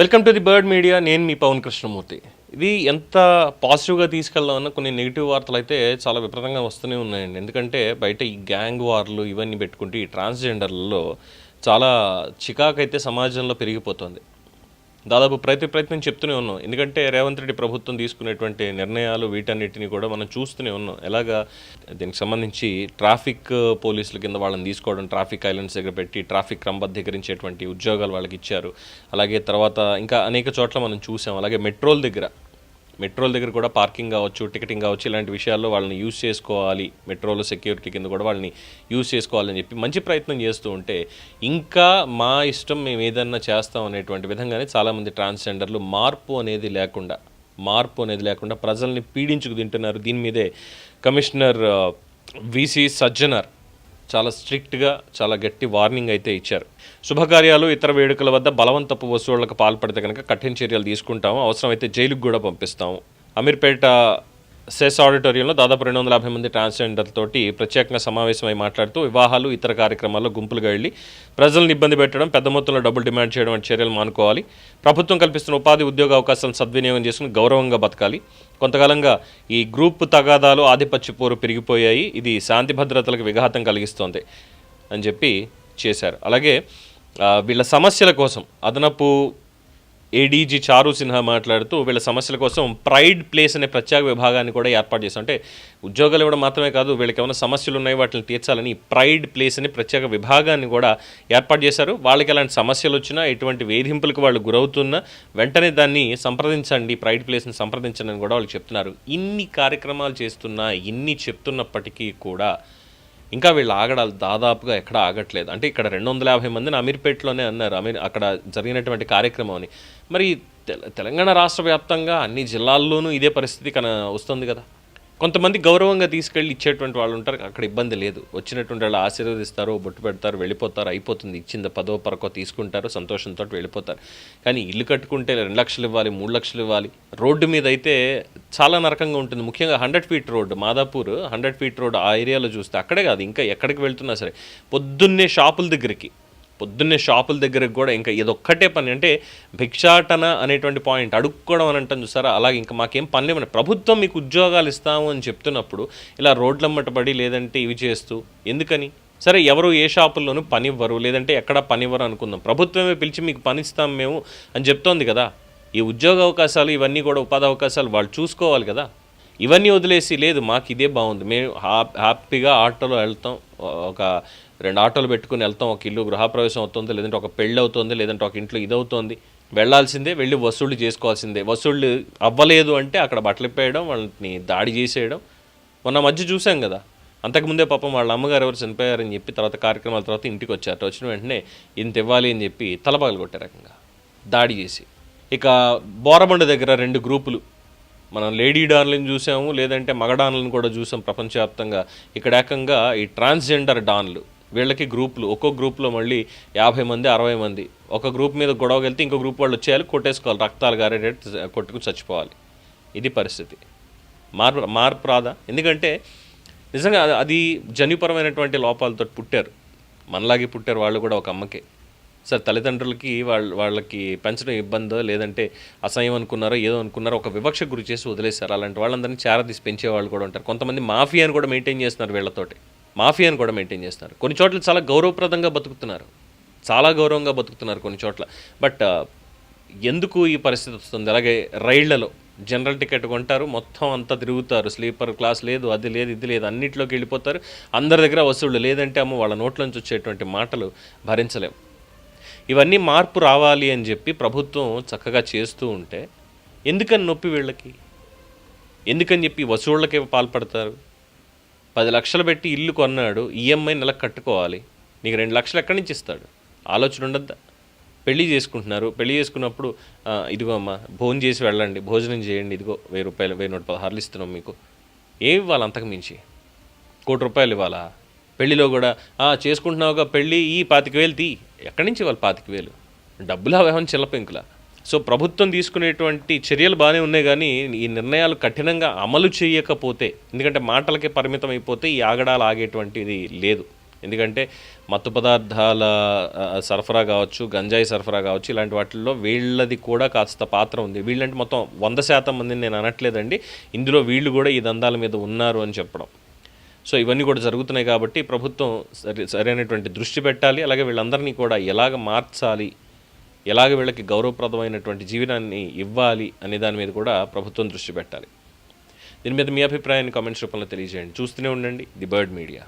Welcome to the Bird Media. నేను మీ పవన్ కృష్ణమూర్తి. ఇది ఎంత పాజిటివ్గా తీసుకెళ్దామన్న కొన్ని నెగిటివ్ వార్తలు అయితే చాలా విపరీతంగా వస్తూనే ఉన్నాయండి. ఎందుకంటే బయట ఈ గ్యాంగ్ వార్లు ఇవన్నీ పెట్టుకుంటే ఈ ట్రాన్స్జెండర్లలో చాలా చికాకైతే సమాజంలో పెరిగిపోతుంది. దాదాపు ప్రతి ప్రయత్నం చెప్తూనే ఉన్నాం. ఎందుకంటే రేవంత్ రెడ్డి ప్రభుత్వం తీసుకునేటువంటి నిర్ణయాలు వీటన్నిటిని కూడా మనం చూస్తూనే ఉన్నాం. ఎలాగా దీనికి సంబంధించి ట్రాఫిక్ పోలీసుల కింద వాళ్ళని తీసుకోవడం ట్రాఫిక్ ఐలాండ్స్ దగ్గర పెట్టి ట్రాఫిక్ క్రమబద్ధీకరించేటువంటి ఉద్యోగాలు వాళ్ళకి ఇచ్చారు. అలాగే తర్వాత ఇంకా అనేక చోట్ల మనం చూసాం. అలాగే మెట్రోల దగ్గర మెట్రోల దగ్గర కూడా పార్కింగ్ కావచ్చు టికెటింగ్ కావచ్చు ఇలాంటి విషయాల్లో వాళ్ళని యూజ్ చేసుకోవాలి. మెట్రోలో సెక్యూరిటీ కింద కూడా వాళ్ళని యూజ్ చేసుకోవాలని చెప్పి మంచి ప్రయత్నం చేస్తూ ఉంటే ఇంకా మా ఇష్టం మేము ఏదన్నా చేస్తాం అనేటువంటి విధంగానే చాలామంది ట్రాన్స్జెండర్లు మార్పు అనేది లేకుండా మార్పు అనేది లేకుండా ప్రజల్ని పీడించుకు తింటున్నారు. దీని మీదే కమిషనర్ విసి సజ్జనర్ చాలా స్ట్రిక్ట్గా చాలా గట్టి వార్నింగ్ అయితే ఇచ్చారు. శుభకార్యాలు ఇతర వేడుకల వద్ద బలవంతపు వసూళ్ళకు పాల్పడితే కనుక కఠిన చర్యలు తీసుకుంటాము. అవసరమైతే జైలుకు కూడా పంపిస్తాము. అమీర్పేట సెస్ ఆడిటోరియంలో దాదాపు రెండు వందల యాభై మంది ట్రాన్స్జెండర్ ప్రత్యేకంగా సమావేశమై మాట్లాడుతూ వివాహాలు ఇతర కార్యక్రమాల్లో గుంపులుగా వెళ్ళి ప్రజలను ఇబ్బంది పెట్టడం పెద్ద మొత్తంలో డబ్బులు డిమాండ్ చేయడం వంటి చర్యలు మానుకోవాలి. ప్రభుత్వం కల్పిస్తున్న ఉపాధి ఉద్యోగ అవకాశాలను సద్వినియోగం చేసుకుని గౌరవంగా బతకాలి. కొంతకాలంగా ఈ గ్రూప్ తగాదాలు ఆధిపత్య పోరు పెరిగిపోయాయి. ఇది శాంతి భద్రతలకు విఘాతం కలిగిస్తోంది అని చెప్పి చేశారు. అలాగే వీళ్ళ సమస్యల కోసం అదనపు ఏడీజీ చారు సిన్హా మాట్లాడుతూ వీళ్ళ సమస్యల కోసం ప్రైడ్ ప్లేస్ అనే ప్రత్యేక విభాగాన్ని కూడా ఏర్పాటు చేశాం అంటే ఉద్యోగాలు ఇవ్వడం మాత్రమే కాదు వీళ్ళకి ఏమైనా సమస్యలు ఉన్నాయి వాటిని తీర్చాలని ప్రైడ్ ప్లేస్ అనే ప్రత్యేక విభాగాన్ని కూడా ఏర్పాటు చేశారు. వాళ్ళకి ఎలాంటి సమస్యలు వచ్చినా ఎటువంటి వేధింపులకు వాళ్ళు గురవుతున్నా వెంటనే దాన్ని సంప్రదించండి ప్రైడ్ ప్లేస్ని సంప్రదించండి అని కూడా వాళ్ళు చెప్తున్నారు. ఇన్ని కార్యక్రమాలు చేస్తున్నా ఇన్ని చెప్తున్నప్పటికీ కూడా ఇంకా వీళ్ళు ఆగడాలు దాదాపుగా ఎక్కడ ఆగట్లేదు. అంటే ఇక్కడ రెండు వందల యాభై మందిని అమీర్పేటలోనే అన్నారు. అమీర్ అక్కడ జరిగినటువంటి కార్యక్రమం అని. మరి తెల- తెలంగాణ రాష్ట్ర వ్యాప్తంగా అన్ని జిల్లాల్లోనూ ఇదే పరిస్థితి కన వస్తుంది కదా? కొంతమంది గౌరవంగా తీసుకెళ్ళి ఇచ్చేటువంటి వాళ్ళు ఉంటారు. అక్కడ ఇబ్బంది లేదు. వచ్చినటువంటి వాళ్ళు ఆశీర్వదిస్తారు బొట్టు పెడతారు వెళ్ళిపోతారు అయిపోతుంది. ఇచ్చింది పదో పరకో తీసుకుంటారు సంతోషంతో వెళ్ళిపోతారు. కానీ ఇల్లు కట్టుకుంటే రెండు లక్షలు ఇవ్వాలి మూడు లక్షలు ఇవ్వాలి. రోడ్డు మీద అయితే చాలా నరకంగా ఉంటుంది. ముఖ్యంగా hundred feet road Madhapur hundred feet road ఆ ఏరియాలో చూస్తే అక్కడే కాదు ఇంకా ఎక్కడికి వెళ్తున్నా సరే పొద్దున్నే షాపుల దగ్గరికి పొద్దున్నే షాపుల దగ్గరకు కూడా ఇంకా ఇదొక్కటే పని. అంటే భిక్షాటన అనేటువంటి పాయింట్ అడుక్కోవడం అని అంటాం చూసారా? అలాగే ఇంకా మాకేం పని లేవని ప్రభుత్వం మీకు ఉద్యోగాలు ఇస్తాము అని చెప్తున్నప్పుడు ఇలా రోడ్లమ్మటబడి లేదంటే ఇవి చేస్తూ ఎందుకని? సరే ఎవరు ఏ షాపుల్లోనూ పని ఇవ్వరు లేదంటే ఎక్కడ పని ఇవ్వరు అనుకుందాం. ప్రభుత్వమే పిలిచి మీకు పనిస్తాం మేము అని చెప్తోంది కదా. ఈ ఉద్యోగ అవకాశాలు ఇవన్నీ కూడా ఉపాధి అవకాశాలు వాళ్ళు చూసుకోవాలి కదా. ఇవన్నీ వదిలేసి లేదు మాకు ఇదే బాగుంది. మేము హ్యాపీగా ఆటోలో వెళ్తాం. ఒక రెండు ఆటోలు పెట్టుకుని వెళ్తాం ఒక ఇల్లు గృహప్రవేశం అవుతుంది లేదంటే ఒక పెళ్ళి అవుతుంది లేదంటే ఒక ఇంట్లో ఇది అవుతుంది. వెళ్ళాల్సిందే వెళ్ళి వసూళ్ళు చేసుకోవాల్సిందే. వసూళ్ళు అవ్వలేదు అంటే అక్కడ బట్టలు పేయడం వాళ్ళని దాడి చేసేయడం. మొన్న మధ్య చూసాం కదా. అంతకుముందే పాపం వాళ్ళ అమ్మగారు ఎవరు చనిపోయారని చెప్పి తర్వాత కార్యక్రమాల తర్వాత ఇంటికి వచ్చారు. వచ్చిన వెంటనే ఇంత ఇవ్వాలి అని చెప్పి తలపగలు కొట్టే రకంగా దాడి చేసి. ఇక బోరబండ దగ్గర రెండు గ్రూపులు. మనం లేడీ డాన్లను చూసాము లేదంటే మగ డాన్లను కూడా చూసాం ప్రపంచవ్యాప్తంగా. ఇక్కడ ఏకంగా ఈ ట్రాన్స్జెండర్ డాన్లు. వీళ్ళకి గ్రూపులు ఒక్కో గ్రూప్లో మళ్ళీ యాభై మంది అరవై మంది. ఒక గ్రూప్ మీద గొడవకి వెళ్తే ఇంకో గ్రూప్ వాళ్ళు వచ్చేయాలి కొట్టేసుకోవాలి రక్తాలు గారేటట్టు కొట్టుకుని చచ్చిపోవాలి. ఇది పరిస్థితి. మార్పు మార్పు రాదా ఎందుకంటే నిజంగా అది- జన్యుపరమైనటువంటి లోపాలతో పుట్టారు. మనలాగే పుట్టారు వాళ్ళు కూడా ఒక అమ్మకే. సార్ తల్లిదండ్రులకి వాళ్ళ వాళ్ళకి పెంచడం ఇబ్బందో లేదంటే అసహ్యం అనుకున్నారో ఏదో అనుకున్నారో ఒక వివక్ష గురి చేసి వదిలేశారు. అలాంటి వాళ్ళందరినీ చేరదీసి పెంచే వాళ్ళు కూడా ఉంటారు. కొంతమంది మాఫియాని కూడా మెయింటైన్ చేస్తున్నారు వీళ్ళతోటి. మాఫియాని కూడా మెయింటైన్ చేస్తున్నారు. కొన్ని చోట్ల చాలా గౌరవప్రదంగా బతుకుతున్నారు. చాలా గౌరవంగా బతుకుతున్నారు కొన్ని చోట్ల. బట్ ఎందుకు ఈ పరిస్థితి వస్తుంది? అలాగే రైళ్ళలో జనరల్ టికెట్ కొంటారు మొత్తం అంతా తిరుగుతారు. స్లీపర్ క్లాస్ లేదు అది లేదు ఇది లేదు అన్నింటిలోకి వెళ్ళిపోతారు. అందరి దగ్గర వసూళ్ళు లేదంటే అమ్మ వాళ్ళ నోట్లోంచి వచ్చేటువంటి మాటలు భరించలేము ఇవన్నీ మార్పు రావాలి అని చెప్పి ప్రభుత్వం చక్కగా చేస్తూ ఉంటే ఎందుకని నొప్పి వీళ్ళకి? ఎందుకని చెప్పి వసూళ్ళకే పాల్పడతారు? పది లక్షలు పెట్టి ఇల్లు కొన్నాడు ఈఎంఐ నెలకు కట్టుకోవాలి. నీకు రెండు లక్షలు ఎక్కడి నుంచి ఇస్తాడు? ఆలోచన ఉండద్దా? పెళ్ళి చేసుకుంటున్నారు. పెళ్ళి చేసుకున్నప్పుడు ఇదిగో అమ్మ భోజనం చేసి వెళ్ళండి. భోజనం చేయండి. ఇదిగో వెయ్యి రూపాయలు వెయ్యి నూట పదహారులు ఇస్తున్నాం మీకు. ఏమి ఇవ్వాలి అంతకు మించి? కోటి రూపాయలు ఇవ్వాలా? పెళ్ళిలో కూడా చేసుకుంటున్నావుగా పెళ్ళి ఈ పాతిక వేలు తీ. ఎక్కడి నుంచి ఇవ్వాలి పాతిక వేలు? డబ్బులు అవేమని చిల్లపెంకులా సో ప్రభుత్వం తీసుకునేటువంటి చర్యలు బాగానే ఉన్నాయి కానీ ఈ నిర్ణయాలు కఠినంగా అమలు చేయకపోతే ఎందుకంటే మాటలకే పరిమితం అయిపోతే ఈ ఆగడాలు ఆగేటువంటిది లేదు. ఎందుకంటే మత్తు పదార్థాల సరఫరా కావచ్చు గంజాయి సరఫరా కావచ్చు ఇలాంటి వాటిల్లో వీళ్ళది కూడా కాస్త పాత్ర ఉంది. వీళ్ళంటే మొత్తం వంద శాతం మందిని నేను అనట్లేదండి. ఇందులో వీళ్ళు కూడా ఈ దందాల మీద ఉన్నారు అని చెప్పడం. సో ఇవన్నీ కూడా జరుగుతున్నాయి కాబట్టి ప్రభుత్వం సరి సరైనటువంటి దృష్టి పెట్టాలి. అలాగే వీళ్ళందరినీ కూడా ఎలాగ మార్చాలి ఎలాగ వీళ్ళకి గౌరవప్రదమైనటువంటి జీవనాన్ని ఇవ్వాలి అనే దాని మీద కూడా ప్రభుత్వం దృష్టి పెట్టాలి. దీని మీద మీ అభిప్రాయాన్ని కామెంట్స్ రూపంలో తెలియజేయండి. చూస్తూనే ఉండండి. The Bird Media.